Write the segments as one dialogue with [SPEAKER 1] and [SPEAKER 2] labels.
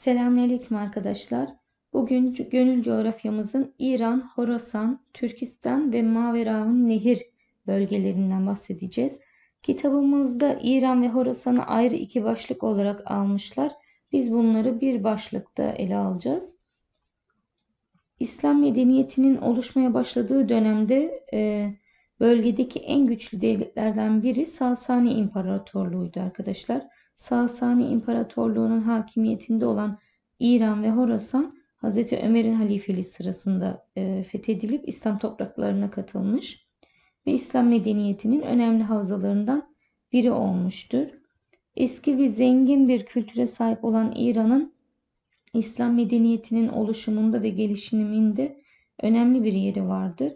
[SPEAKER 1] Selamünaleyküm arkadaşlar. Bugün gönül coğrafyamızın İran, Horasan, Türkistan ve Maveraun Nehir bölgelerinden bahsedeceğiz. Kitabımızda İran ve Horasan'ı ayrı iki başlık olarak almışlar. Biz bunları bir başlıkta ele alacağız. İslam medeniyetinin oluşmaya başladığı dönemde e, bölgedeki en güçlü devletlerden biri Sasani İmparatorluğu'ydu arkadaşlar. Sasani İmparatorluğu'nun hakimiyetinde olan İran ve Horasan Hz. Ömer'in halifeliği sırasında e, fethedilip İslam topraklarına katılmış ve İslam medeniyetinin önemli havzalarından biri olmuştur. Eski ve zengin bir kültüre sahip olan İran'ın İslam medeniyetinin oluşumunda ve gelişiminde önemli bir yeri vardır.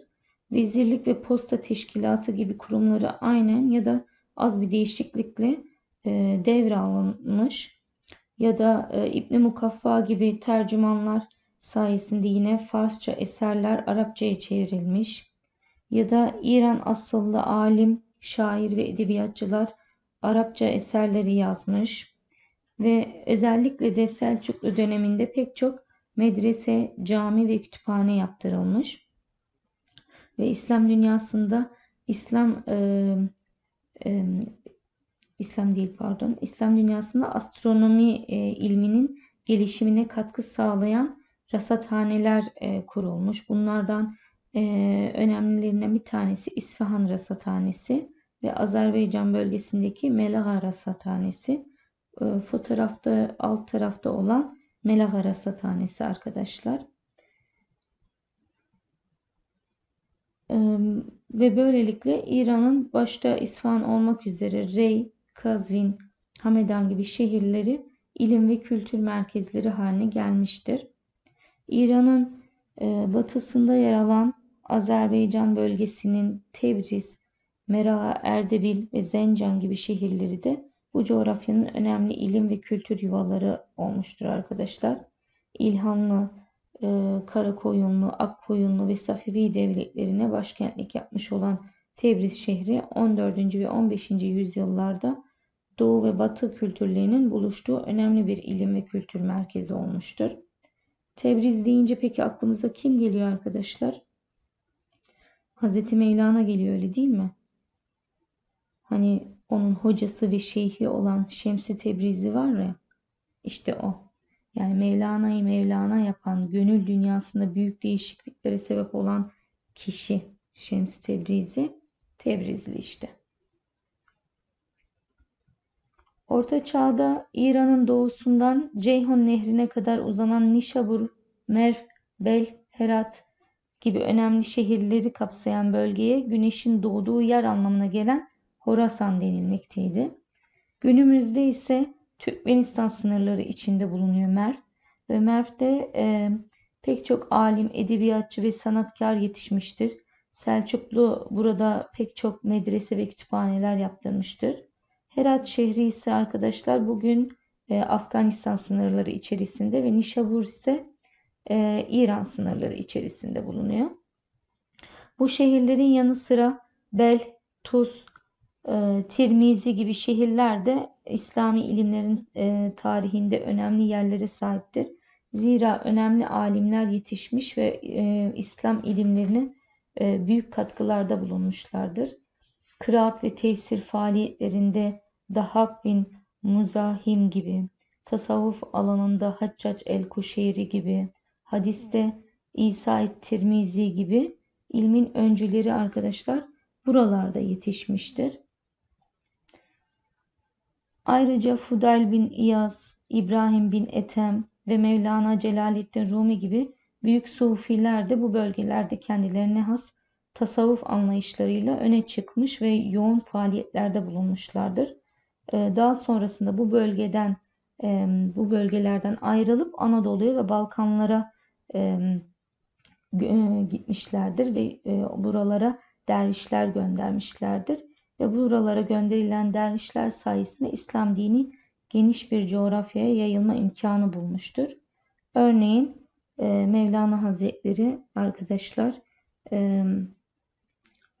[SPEAKER 1] Vezirlik ve posta teşkilatı gibi kurumları aynen ya da az bir değişiklikle e, ya da e, İbn Mukaffa gibi tercümanlar sayesinde yine Farsça eserler Arapçaya çevrilmiş ya da İran asıllı alim, şair ve edebiyatçılar Arapça eserleri yazmış ve özellikle de Selçuklu döneminde pek çok medrese, cami ve kütüphane yaptırılmış ve İslam dünyasında İslam e, e, İslam değil pardon. İslam dünyasında astronomi e, ilminin gelişimine katkı sağlayan rasathaneler e, kurulmuş. Bunlardan e, önemlilerinden bir tanesi İsfahan Rasathanesi ve Azerbaycan bölgesindeki Melaha Rasathanesi. E, fotoğrafta alt tarafta olan Melaha Rasathanesi arkadaşlar. Ve böylelikle İran'ın başta İsfahan olmak üzere Rey, Kazvin, Hamedan gibi şehirleri ilim ve kültür merkezleri haline gelmiştir. İran'ın e, batısında yer alan Azerbaycan bölgesinin Tebriz, Meraa, Erdebil ve Zencan gibi şehirleri de bu coğrafyanın önemli ilim ve kültür yuvaları olmuştur arkadaşlar. İlhanlı, e, Karakoyunlu, Akkoyunlu ve Safevi devletlerine başkentlik yapmış olan Tebriz şehri 14. ve 15. yüzyıllarda Doğu ve Batı kültürlerinin buluştuğu önemli bir ilim ve kültür merkezi olmuştur. Tebriz deyince peki aklımıza kim geliyor arkadaşlar? Hazreti Mevlana geliyor öyle değil mi? Hani onun hocası ve şeyhi olan Şems-i Tebrizi var ya, işte o. Yani Mevlana'yı Mevlana yapan, gönül dünyasında büyük değişikliklere sebep olan kişi Şems-i Tebrizi, Tebrizli işte. Orta Çağ'da İran'ın doğusundan Ceyhun Nehri'ne kadar uzanan Nişabur, Merv, Bel, Herat gibi önemli şehirleri kapsayan bölgeye güneşin doğduğu yer anlamına gelen Horasan denilmekteydi. Günümüzde ise Türkmenistan sınırları içinde bulunuyor Merv ve Merv'de e, pek çok alim, edebiyatçı ve sanatkar yetişmiştir. Selçuklu burada pek çok medrese ve kütüphaneler yaptırmıştır. Herat şehri ise arkadaşlar bugün e, Afganistan sınırları içerisinde ve Nişabur ise e, İran sınırları içerisinde bulunuyor. Bu şehirlerin yanı sıra Bel, Tuz, e, Tirmizi gibi şehirler de İslami ilimlerin e, tarihinde önemli yerlere sahiptir. Zira önemli alimler yetişmiş ve e, İslam ilimlerine e, büyük katkılarda bulunmuşlardır. Kıraat ve tefsir faaliyetlerinde Dahak bin Muzahim gibi, tasavvuf alanında Haccac el-Kuşeyri gibi, hadiste İsa Tirmizi gibi ilmin öncüleri arkadaşlar buralarda yetişmiştir. Ayrıca Fudayl bin İyaz, İbrahim bin Ethem ve Mevlana Celaleddin Rumi gibi büyük sufiler de bu bölgelerde kendilerine has tasavvuf anlayışlarıyla öne çıkmış ve yoğun faaliyetlerde bulunmuşlardır. Daha sonrasında bu bölgeden bu bölgelerden ayrılıp Anadolu'ya ve Balkanlara gitmişlerdir ve buralara dervişler göndermişlerdir ve buralara gönderilen dervişler sayesinde İslam dini geniş bir coğrafyaya yayılma imkanı bulmuştur. Örneğin Mevlana Hazretleri arkadaşlar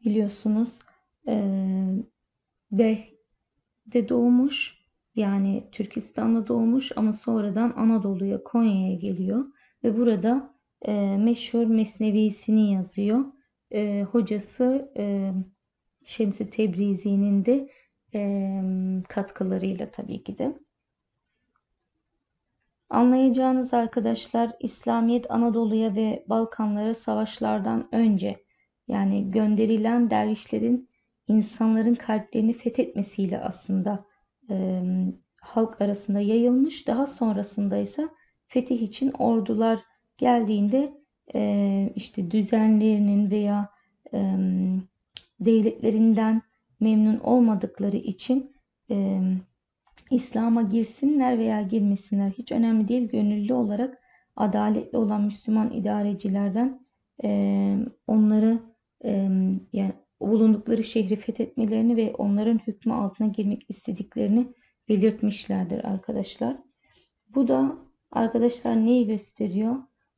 [SPEAKER 1] biliyorsunuz Beh de doğmuş Yani Türkistan'da doğmuş ama sonradan Anadolu'ya, Konya'ya geliyor ve burada e, meşhur Mesnevisini yazıyor. E, hocası e, Şems-i Tebrizi'nin de e, katkılarıyla tabii ki de. Anlayacağınız arkadaşlar İslamiyet Anadolu'ya ve Balkanlara savaşlardan önce yani gönderilen dervişlerin insanların kalplerini fethetmesiyle aslında e, halk arasında yayılmış. Daha sonrasında ise fetih için ordular geldiğinde e, işte düzenlerinin veya e, devletlerinden memnun olmadıkları için e, İslam'a girsinler veya girmesinler hiç önemli değil. Gönüllü olarak adaletli olan Müslüman idarecilerden e, onları e, yani bulundukları şehri fethetmelerini ve onların hükmü altına girmek istediklerini belirtmişlerdir arkadaşlar. Bu da arkadaşlar neyi gösteriyor?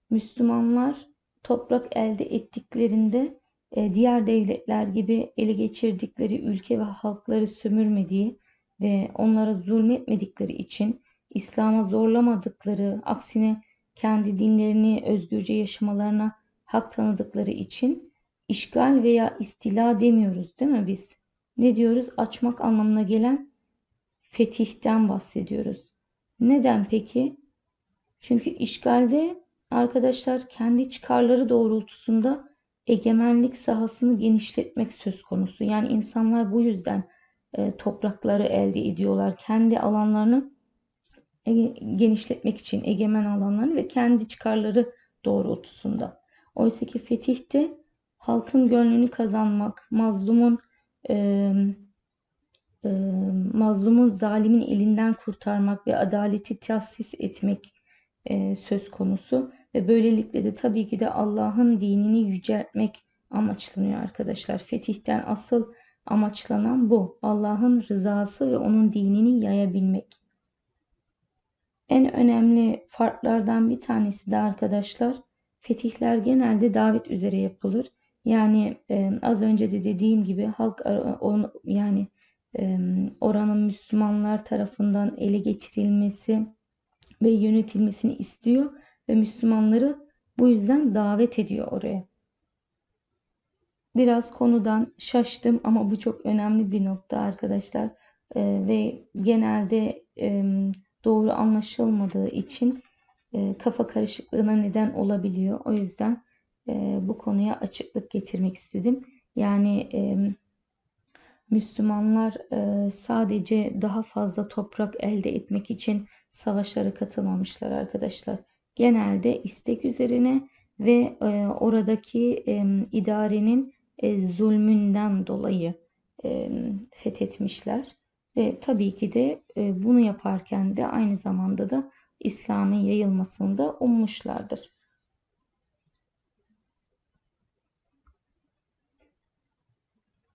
[SPEAKER 1] Müslümanlar toprak elde ettiklerinde e, diğer devletler gibi ele geçirdikleri ülke ve halkları sömürmediği ve onlara zulmetmedikleri için İslam'a zorlamadıkları, aksine kendi dinlerini özgürce yaşamalarına hak tanıdıkları için işgal veya istila demiyoruz değil mi biz? Ne diyoruz? Açmak anlamına gelen fetihten bahsediyoruz. Neden peki? Çünkü işgalde arkadaşlar kendi çıkarları doğrultusunda egemenlik sahasını genişletmek söz konusu. Yani insanlar bu yüzden e, toprakları elde ediyorlar. Kendi alanlarını e, genişletmek için egemen alanlarını ve kendi çıkarları doğrultusunda. Oysa ki fetihte halkın gönlünü kazanmak, mazlumun e, e, mazlumun zalimin elinden kurtarmak ve adaleti tahsis etmek e, söz konusu ve böylelikle de tabii ki de Allah'ın dinini yüceltmek amaçlanıyor arkadaşlar. Fetihten asıl amaçlanan bu. Allah'ın rızası ve onun dinini yayabilmek. En önemli farklardan bir tanesi de arkadaşlar fetihler genelde davet üzere yapılır. Yani e, az önce de dediğim gibi halk on, yani e, oranın Müslümanlar tarafından ele geçirilmesi ve yönetilmesini istiyor ve Müslümanları bu yüzden davet ediyor oraya. Biraz konudan şaştım ama bu çok önemli bir nokta arkadaşlar. E, ve genelde e, doğru anlaşılmadığı için e, kafa karışıklığına neden olabiliyor. O yüzden e, bu konuya açıklık getirmek istedim. Yani e, Müslümanlar e, sadece daha fazla toprak elde etmek için savaşlara katılmamışlar arkadaşlar. Genelde istek üzerine ve e, oradaki e, idarenin e, zulmünden dolayı e, fethetmişler. Ve tabii ki de e, bunu yaparken de aynı zamanda da İslam'ın yayılmasını da ummuşlardır.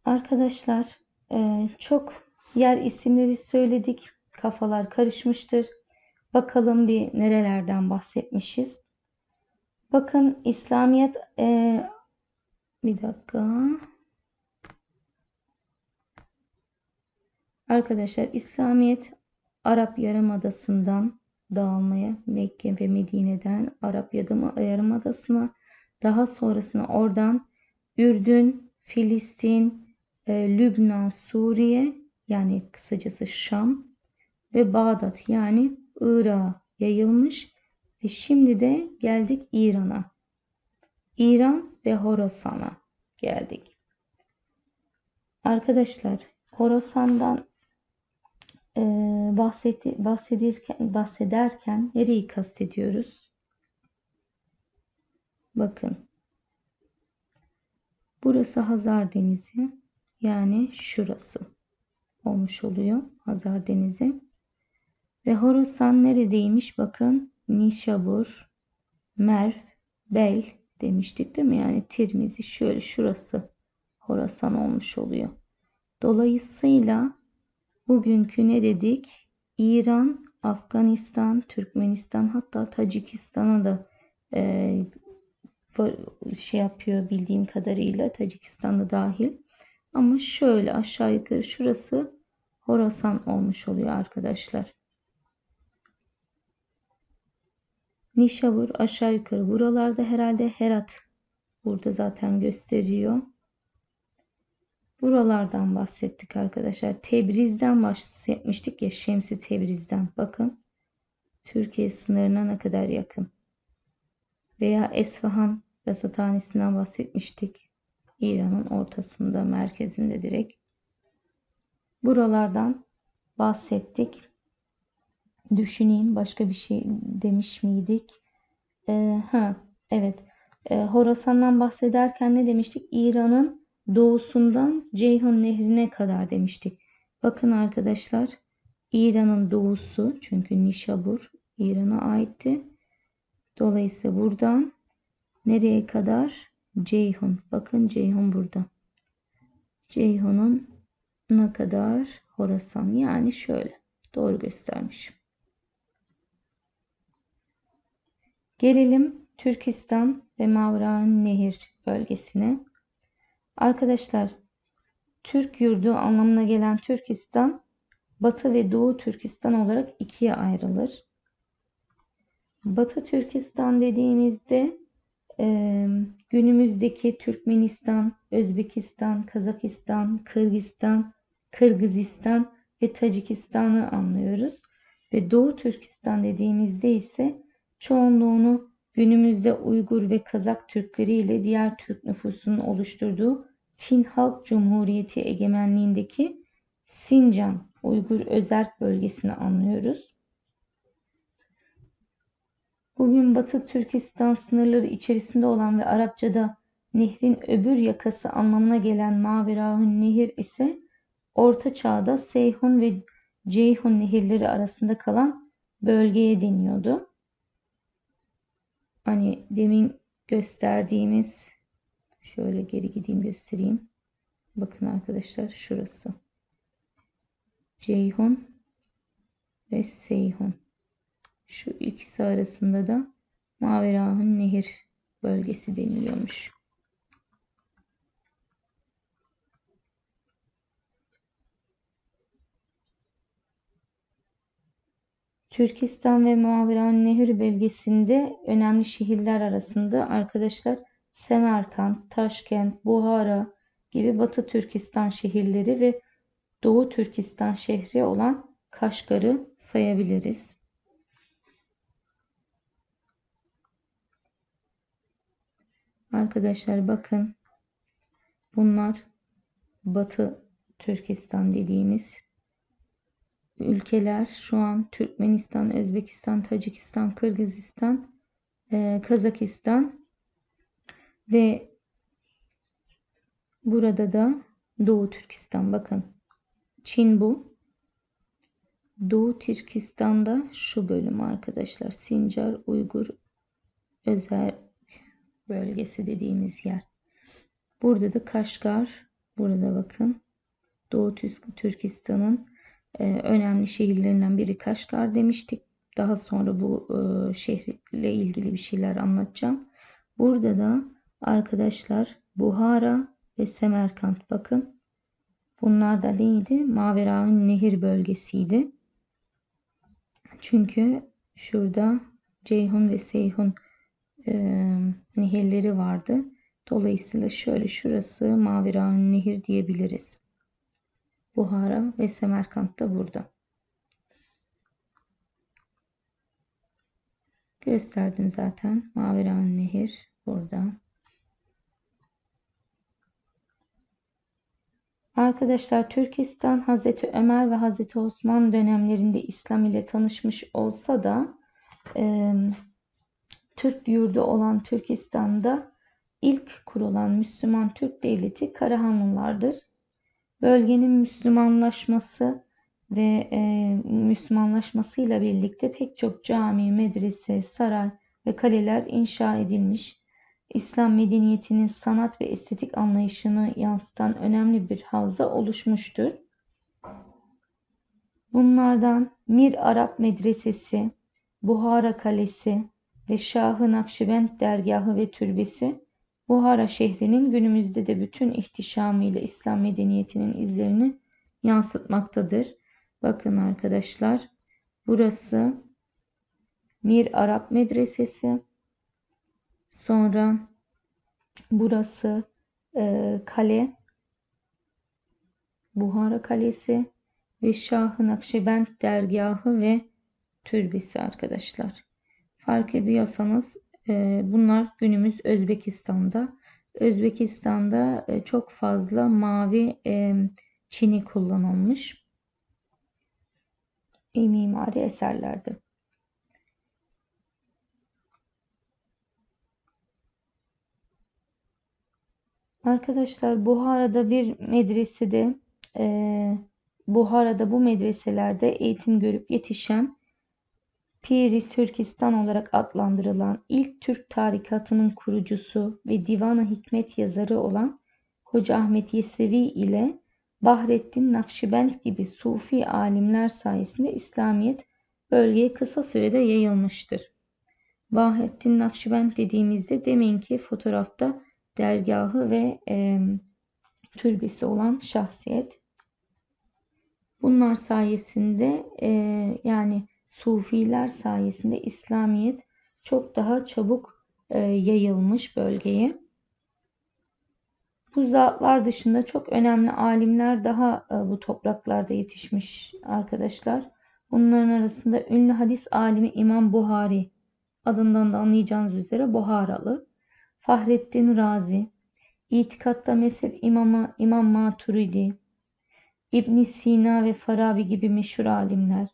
[SPEAKER 1] Arkadaşlar e, çok yer isimleri söyledik. Kafalar karışmıştır. Bakalım bir nerelerden bahsetmişiz. Bakın İslamiyet e, bir dakika. Arkadaşlar İslamiyet Arap Yarımadası'ndan dağılmaya Mekke ve Medine'den Arap Yarımadası'na daha sonrasında oradan Ürdün, Filistin, e, Lübnan, Suriye yani kısacası Şam ve Bağdat yani Irak'a yayılmış ve şimdi de geldik İran'a. İran ve Horasan'a geldik. Arkadaşlar Horasan'dan e, bahsedi, bahsedirken, bahsederken nereyi kastediyoruz? Bakın. Burası Hazar Denizi. Yani şurası olmuş oluyor Hazar Denizi. Ve Horasan neredeymiş? Bakın Nişabur, Merv, Bel demiştik değil mi? Yani Tirmizi şöyle şurası Horasan olmuş oluyor. Dolayısıyla bugünkü ne dedik? İran, Afganistan, Türkmenistan hatta Tacikistan'a da e, şey yapıyor bildiğim kadarıyla Tacikistan'da dahil. Ama şöyle aşağı yukarı şurası Horasan olmuş oluyor arkadaşlar. Nişabur aşağı yukarı buralarda herhalde Herat burada zaten gösteriyor. Buralardan bahsettik arkadaşlar. Tebriz'den bahsetmiştik ya Şemsi Tebriz'den. Bakın Türkiye sınırına ne kadar yakın. Veya Esfahan rasathanesinden bahsetmiştik. İran'ın ortasında, merkezinde direkt. Buralardan bahsettik. Düşüneyim başka bir şey demiş miydik? Ee, ha, evet. Ee, Horasan'dan bahsederken ne demiştik? İran'ın doğusundan Ceyhun Nehri'ne kadar demiştik. Bakın arkadaşlar İran'ın doğusu çünkü Nişabur İran'a aitti. Dolayısıyla buradan nereye kadar? Ceyhun. Bakın Ceyhun burada. Ceyhun'un ne kadar? Horasan. Yani şöyle. Doğru göstermişim. Gelelim Türkistan ve Mavran Nehir bölgesine. Arkadaşlar Türk yurdu anlamına gelen Türkistan Batı ve Doğu Türkistan olarak ikiye ayrılır. Batı Türkistan dediğimizde e, günümüzdeki Türkmenistan, Özbekistan, Kazakistan, Kırgızistan, Kırgızistan ve Tacikistan'ı anlıyoruz. Ve Doğu Türkistan dediğimizde ise çoğunluğunu günümüzde Uygur ve Kazak Türkleri ile diğer Türk nüfusunun oluşturduğu Çin Halk Cumhuriyeti egemenliğindeki Sincan Uygur Özerk bölgesini anlıyoruz. Bugün Batı Türkistan sınırları içerisinde olan ve Arapçada nehrin öbür yakası anlamına gelen Maverahun Nehir ise Orta Çağ'da Seyhun ve Ceyhun nehirleri arasında kalan bölgeye deniyordu. Hani demin gösterdiğimiz şöyle geri gideyim göstereyim. Bakın arkadaşlar şurası. Ceyhun ve Seyhun. Şu ikisi arasında da Maverahun Nehir bölgesi deniliyormuş. Türkistan ve Maviran Nehir bölgesinde önemli şehirler arasında arkadaşlar Semerkant, Taşkent, Buhara gibi Batı Türkistan şehirleri ve Doğu Türkistan şehri olan Kaşgar'ı sayabiliriz. Arkadaşlar bakın bunlar Batı Türkistan dediğimiz ülkeler şu an Türkmenistan, Özbekistan, Tacikistan, Kırgızistan, e, Kazakistan ve burada da Doğu Türkistan. Bakın Çin bu. Doğu Türkistan'da şu bölüm arkadaşlar. Sincar Uygur özel bölgesi dediğimiz yer. Burada da Kaşgar. Burada bakın. Doğu Türkistan'ın e, önemli şehirlerinden biri Kaşgar demiştik. Daha sonra bu e, şehirle ilgili bir şeyler anlatacağım. Burada da arkadaşlar Buhara ve Semerkant bakın. Bunlar da neydi? Maveraun Nehir bölgesiydi. Çünkü şurada Ceyhun ve Seyhun e, nehirleri vardı. Dolayısıyla şöyle şurası Maveraun Nehir diyebiliriz. Buhara ve Semerkant da burada. Gösterdim zaten. Maviran Nehir burada. Arkadaşlar Türkistan Hazreti Ömer ve Hazreti Osman dönemlerinde İslam ile tanışmış olsa da e, Türk yurdu olan Türkistan'da ilk kurulan Müslüman Türk devleti Karahanlılardır bölgenin Müslümanlaşması ve e, Müslümanlaşmasıyla birlikte pek çok cami, medrese, saray ve kaleler inşa edilmiş. İslam medeniyetinin sanat ve estetik anlayışını yansıtan önemli bir havza oluşmuştur. Bunlardan Mir Arap Medresesi, Buhara Kalesi ve Şah-ı Nakşibend dergahı ve türbesi Buhara şehrinin günümüzde de bütün ihtişamıyla İslam medeniyetinin izlerini yansıtmaktadır. Bakın arkadaşlar burası Mir Arap Medresesi. Sonra burası e, kale Buhara Kalesi ve Şah-ı Nakşibend dergahı ve türbesi arkadaşlar. Fark ediyorsanız e, bunlar günümüz Özbekistan'da. Özbekistan'da e, çok fazla mavi e, çini kullanılmış mimari eserlerde. Arkadaşlar Buhara'da bir medresede e, Buhara'da bu medreselerde eğitim görüp yetişen Piri Türkistan olarak adlandırılan ilk Türk tarikatının kurucusu ve Divan-ı Hikmet yazarı olan Hoca Ahmet Yesevi ile Bahrettin Nakşibend gibi Sufi alimler sayesinde İslamiyet bölgeye kısa sürede yayılmıştır. Bahrettin Nakşibend dediğimizde demin ki fotoğrafta dergahı ve e, türbesi olan şahsiyet. Bunlar sayesinde e, yani Sufiler sayesinde İslamiyet çok daha çabuk e, yayılmış bölgeye. Bu zatlar dışında çok önemli alimler daha e, bu topraklarda yetişmiş arkadaşlar. Bunların arasında ünlü hadis alimi İmam Buhari adından da anlayacağınız üzere Buharalı. Fahrettin Razi, itikatta mezhep imamı İmam Maturidi, İbn Sina ve Farabi gibi meşhur alimler,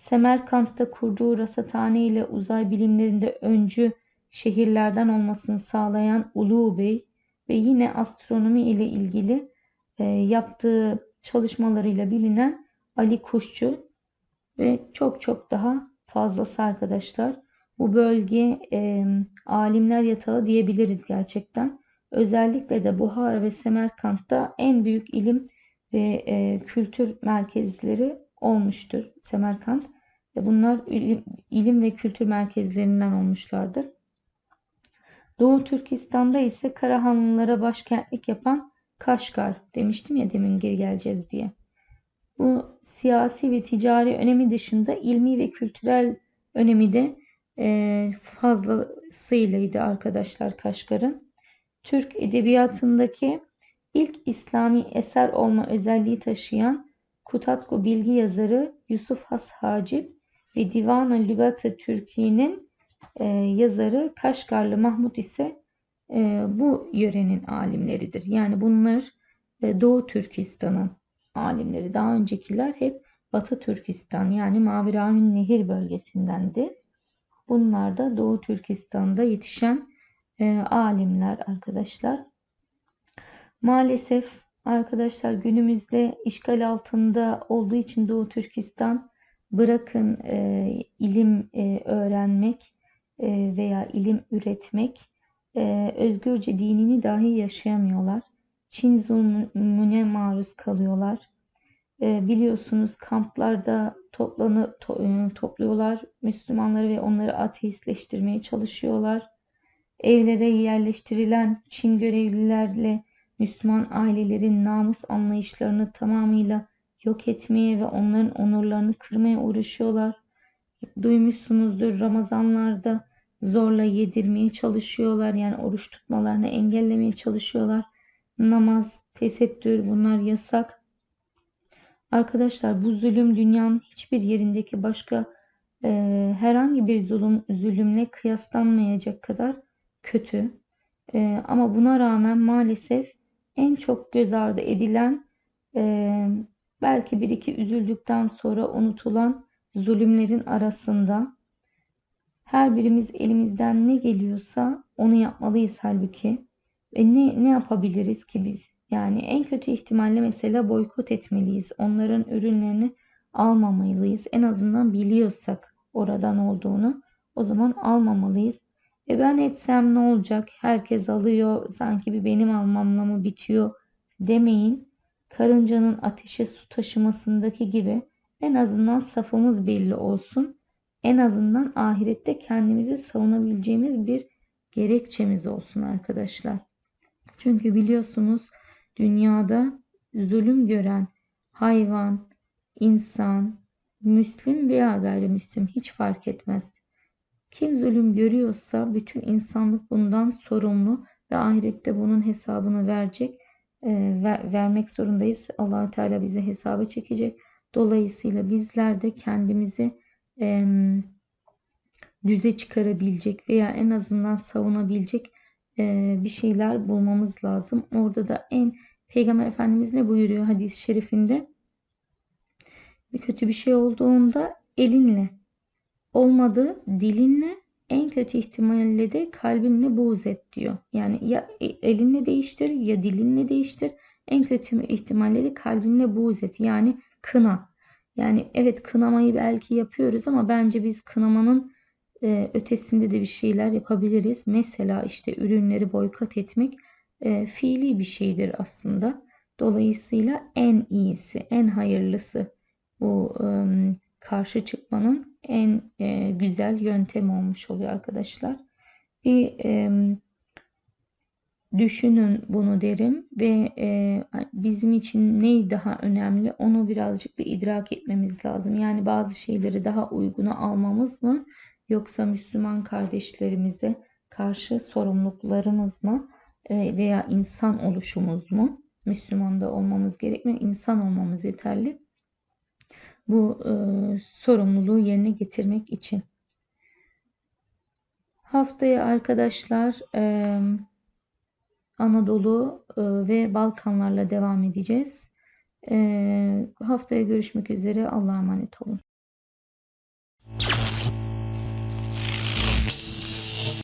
[SPEAKER 1] Semerkant'ta kurduğu rasathane ile uzay bilimlerinde öncü şehirlerden olmasını sağlayan Ulu Bey ve yine astronomi ile ilgili e, yaptığı çalışmalarıyla bilinen Ali Kuşçu ve çok çok daha fazlası arkadaşlar. Bu bölge e, alimler yatağı diyebiliriz gerçekten. Özellikle de Buhara ve Semerkant'ta en büyük ilim ve e, kültür merkezleri olmuştur Semerkant. Bunlar ilim, ilim ve kültür merkezlerinden olmuşlardır. Doğu Türkistan'da ise Karahanlılara başkentlik yapan Kaşgar demiştim ya demin geri geleceğiz diye. Bu siyasi ve ticari önemi dışında ilmi ve kültürel önemi de e, fazlasıylaydı arkadaşlar Kaşgar'ın. Türk edebiyatındaki ilk İslami eser olma özelliği taşıyan Kutatku bilgi yazarı Yusuf Has Hacip ve Divan-ı Lügat-ı Türkiye'nin e, yazarı Kaşgarlı Mahmut ise e, bu yörenin alimleridir. Yani bunlar e, Doğu Türkistan'ın alimleri. Daha öncekiler hep Batı Türkistan yani Mavi Nehir bölgesindendi. Bunlar da Doğu Türkistan'da yetişen e, alimler arkadaşlar. Maalesef arkadaşlar günümüzde işgal altında olduğu için Doğu Türkistan bırakın e, ilim e, öğrenmek e, veya ilim üretmek e, özgürce dinini dahi yaşayamıyorlar. Çin zulmüne maruz kalıyorlar. E, biliyorsunuz kamplarda toplanı to, e, topluyorlar Müslümanları ve onları ateistleştirmeye çalışıyorlar. Evlere yerleştirilen Çin görevlilerle Müslüman ailelerin namus anlayışlarını tamamıyla yok etmeye ve onların onurlarını kırmaya uğraşıyorlar. Duymuşsunuzdur Ramazanlarda zorla yedirmeye çalışıyorlar. Yani oruç tutmalarını engellemeye çalışıyorlar. Namaz, tesettür bunlar yasak. Arkadaşlar bu zulüm dünyanın hiçbir yerindeki başka e, herhangi bir zulüm, zulümle kıyaslanmayacak kadar kötü. E, ama buna rağmen maalesef en çok göz ardı edilen e, belki bir iki üzüldükten sonra unutulan zulümlerin arasında her birimiz elimizden ne geliyorsa onu yapmalıyız halbuki. Ve ne, ne yapabiliriz ki biz? Yani en kötü ihtimalle mesela boykot etmeliyiz. Onların ürünlerini almamalıyız. En azından biliyorsak oradan olduğunu o zaman almamalıyız. E ben etsem ne olacak? Herkes alıyor. Sanki bir benim almamla mı bitiyor demeyin. Karıncanın ateşe su taşımasındaki gibi en azından safımız belli olsun. En azından ahirette kendimizi savunabileceğimiz bir gerekçemiz olsun arkadaşlar. Çünkü biliyorsunuz dünyada zulüm gören hayvan, insan, Müslim veya gayrimüslim hiç fark etmez. Kim zulüm görüyorsa bütün insanlık bundan sorumlu ve ahirette bunun hesabını verecek, ver- vermek zorundayız. allah Teala bize hesaba çekecek. Dolayısıyla bizler de kendimizi em, düze çıkarabilecek veya en azından savunabilecek e, bir şeyler bulmamız lazım. Orada da en Peygamber Efendimiz ne buyuruyor hadis-i şerifinde? Bir kötü bir şey olduğunda elinle, olmadı dilinle, en kötü ihtimalle de kalbinle buğz et diyor. Yani ya e- elinle değiştir ya dilinle değiştir. En kötü ihtimalle de kalbinle buğz et. Yani kına. Yani evet kınamayı belki yapıyoruz ama bence biz kınamanın e, ötesinde de bir şeyler yapabiliriz. Mesela işte ürünleri boykot etmek e, fiili bir şeydir aslında. Dolayısıyla en iyisi, en hayırlısı bu e, karşı çıkmanın en e, güzel yöntem olmuş oluyor arkadaşlar. Bir e, düşünün bunu derim ve e, bizim için ne daha önemli onu birazcık bir idrak etmemiz lazım. Yani bazı şeyleri daha uyguna almamız mı yoksa Müslüman kardeşlerimize karşı sorumluluklarımız mı e, veya insan oluşumuz mu? Müslüman da olmamız gerekmiyor, insan olmamız yeterli. Bu e, sorumluluğu yerine getirmek için. Haftaya arkadaşlar e, Anadolu e, ve Balkanlarla devam edeceğiz. E, haftaya görüşmek üzere. Allah'a emanet olun.